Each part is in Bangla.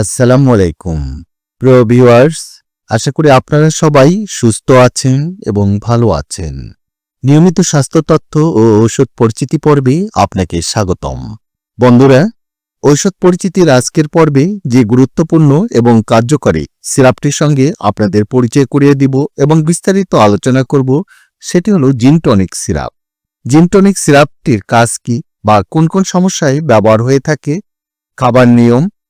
আসসালামু আলাইকুম। প্রিয় ভিউয়ার্স, আশা করি আপনারা সবাই সুস্থ আছেন এবং ভালো আছেন। নিয়মিত স্বাস্থ্য তথ্য ও ঔষধ পরিচিতি পর্বে আপনাকে স্বাগতম। বন্ধুরা, ঔষধ পরিচিতির আজকের পর্বে যে গুরুত্বপূর্ণ এবং কার্যকরী সিরাপটির সঙ্গে আপনাদের পরিচয় করিয়ে দিব এবং বিস্তারিত আলোচনা করব, সেটি হলো জিনটনিক সিরাপ। জিনটনিক সিরাপটির কাজ কি বা কোন কোন সমস্যায় ব্যবহার হয়ে থাকে, খাবার নিয়ম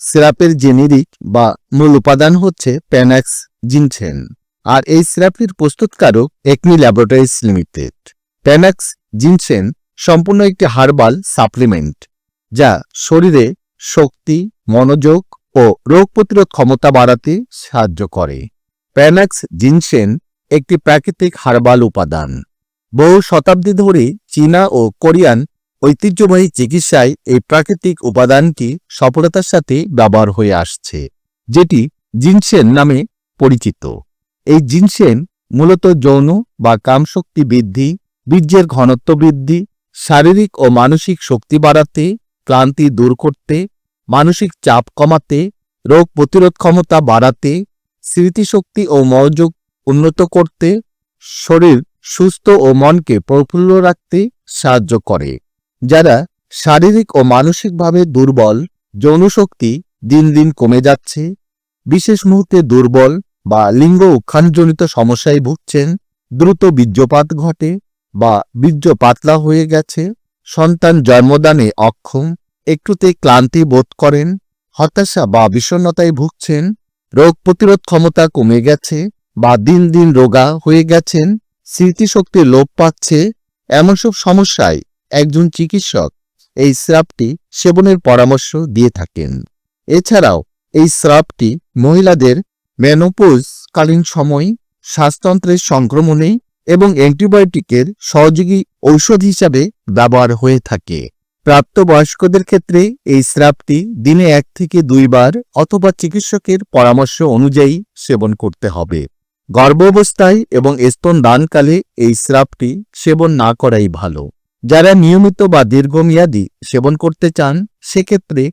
সিরাপের জেনেরিক বা মূল উপাদান হচ্ছে প্যানাক্স জিনসেন আর এই সিরাপটির প্রস্তুতকারক acne laboratories limited panax ginseng সম্পূর্ণ একটি হার্বাল সাপ্লিমেন্ট, যা শরীরে শক্তি, মনোযোগ ও রোগ প্রতিরোধ ক্ষমতা বাড়াতে সাহায্য করে। প্যানাক্স জিনসেন একটি প্রাকৃতিক হার্বাল উপাদান। বহু শতাব্দী ধরে চীনা ও কোরিয়ান ঐতিহ্যবাহী চিকিৎসায় এই প্রাকৃতিক উপাদানটি সফলতার সাথে ব্যবহার হয়ে আসছে, যেটি জিনসেন নামে পরিচিত। এই জিনসেন মূলত যৌন বা কামশক্তি বৃদ্ধি, বীর্যের ঘনত্ব বৃদ্ধি, শারীরিক ও মানসিক শক্তি বাড়াতে, ক্লান্তি দূর করতে, মানসিক চাপ কমাতে, রোগ প্রতিরোধ ক্ষমতা বাড়াতে, স্মৃতিশক্তি ও মনোযোগ উন্নত করতে, শরীর সুস্থ ও মনকে প্রফুল্ল রাখতে সাহায্য করে। যারা শারীরিক ও মানসিকভাবে দুর্বল যৌনশক্তি দিন দিন কমে যাচ্ছে, বিশেষ মুহূর্তে দুর্বল বা লিঙ্গ উত্থানজনিত সমস্যায় ভুগছেন, দ্রুত বীর্যপাত ঘটে বা বীর্য পাতলা হয়ে গেছে, সন্তান জন্মদানে অক্ষম, একটুতে ক্লান্তি বোধ করেন, হতাশা বা বিষণ্ণতায় ভুগছেন, রোগ প্রতিরোধ ক্ষমতা কমে গেছে বা দিন দিন রোগা হয়ে গেছেন স্মৃতিশক্তির লোপ পাচ্ছে, এমন সব সমস্যায় একজন চিকিৎসক এই স্রাবটি সেবনের পরামর্শ দিয়ে থাকেন। এছাড়াও এই স্রাবটি মহিলাদের মেনোপোজ কালীন সময় শ্বাসতন্ত্রের সংক্রমণে এবং অ্যান্টিবায়োটিকের সহযোগী ঔষধ হিসাবে ব্যবহার হয়ে থাকে। প্রাপ্তবয়স্কদের ক্ষেত্রে এই স্রাবটি দিনে এক থেকে দুইবার অথবা চিকিৎসকের পরামর্শ অনুযায়ী সেবন করতে হবে। গর্ভাবস্থায় এবং স্তন দানকালে এই স্রাবটি সেবন না করাই ভালো। যারা নিয়মিত বা দীর্ঘমেয়াদী সেবন করতে চান, সেক্ষেত্রে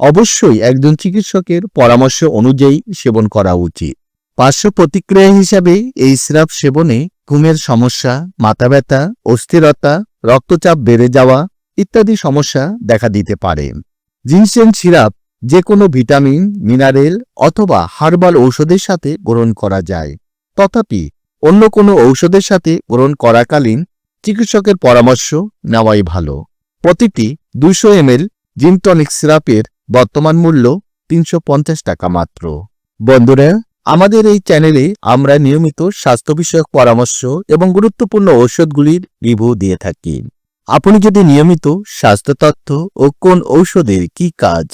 অবশ্যই একজন চিকিৎসকের পরামর্শ অনুযায়ী সেবন করা উচিত। পার্শ্ব প্রতিক্রিয়া হিসাবে এই সিরাপ সেবনে ঘুমের সমস্যা, মাথা ব্যথা, অস্থিরতা, রক্তচাপ বেড়ে যাওয়া ইত্যাদি সমস্যা দেখা দিতে পারে। জিনসেন সিরাপ যে কোনো ভিটামিন, মিনারেল অথবা হার্বাল ঔষধের সাথে গ্রহণ করা যায়। তথাপি অন্য কোনো ঔষধের সাথে গ্রহণ করাকালীন চিকিৎসকের পরামর্শ নেওয়াই ভালো। প্রতিটি দুইশো এমএল জিনটনিক সিরাপের বর্তমান মূল্য তিনশো পঞ্চাশ টাকা মাত্র। বন্ধুরা, আমাদের এই চ্যানেলে আমরা নিয়মিত স্বাস্থ্য বিষয়ক পরামর্শ এবং গুরুত্বপূর্ণ ঔষধগুলির রিভিউ দিয়ে থাকি। আপনি যদি নিয়মিত স্বাস্থ্য তথ্য ও কোন ঔষধের কি কাজ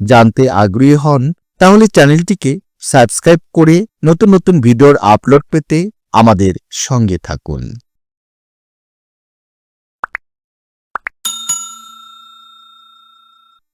জানতে আগ্রহী হন, তাহলে চ্যানেলটিকে সাবস্ক্রাইব করে নতুন নতুন ভিডিওর আপলোড পেতে আমাদের সঙ্গে থাকুন।